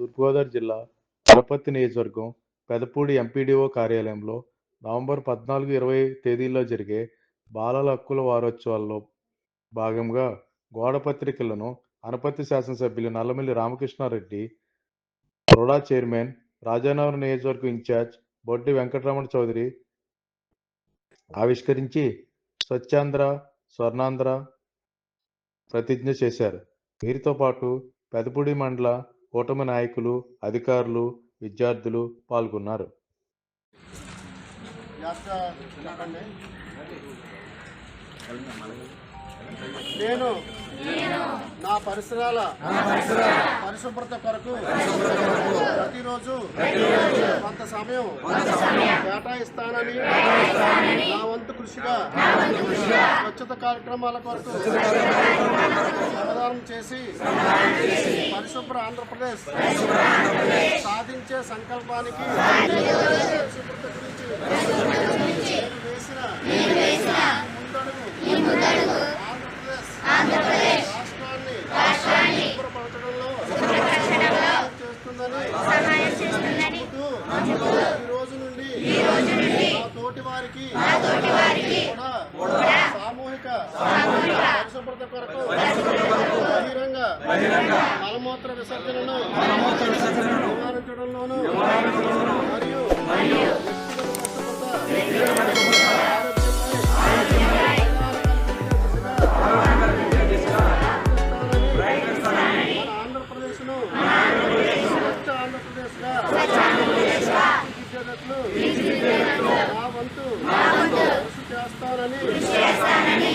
తూర్పుగోదావరి జిల్లా వనపర్తి నియోజకవర్గం పెదపూడి ఎంపీడీఓ కార్యాలయంలో నవంబర్ పద్నాలుగు ఇరవై తేదీల్లో జరిగే బాలల హక్కుల వారోత్సవాల్లో భాగంగా గోడ పత్రికలను శాసనసభ్యులు నల్లమిల్లి రామకృష్ణారెడ్డి రుడా చైర్మన్ రాజానగరం నియోజకవర్గం ఇన్ఛార్జ్ బొడ్డి వెంకటరమణ చౌదరి ఆవిష్కరించి స్వచ్ఛాంధ్ర స్వర్ణాంధ్ర ప్రతిజ్ఞ చేశారు. వీరితో పాటు పెదపూడి మండల కూటమి నాయకులు అధికారులు విద్యార్థులు పాల్గొన్నారు. నేను నా పరిసరాల పరిశుభ్రత కొరకు ప్రతిరోజు కొంత సమయం. కేటాయిస్తానని. నా వంతు కృషిగా. స్వచ్ఛత కార్యక్రమాల కొరకు శ్రమదానం చేసి పరిశుభ్ర ఆంధ్రప్రదేశ్ సాధించే సంకల్పానికి పరిశుభ్రత గురించి వేసిన ముందడుగు ఆంధ్రప్రదేశ్ రాష్ట్రాన్ని చేస్తుందని ఈ రోజు నుండి నా తోటి వారికి కూడా సామూహిక పరిశుభ్రత కొరకు బహిరంగ మలమూత్ర విసర్జనను నివారించడంలోను వంతు కృషి చేస్తానని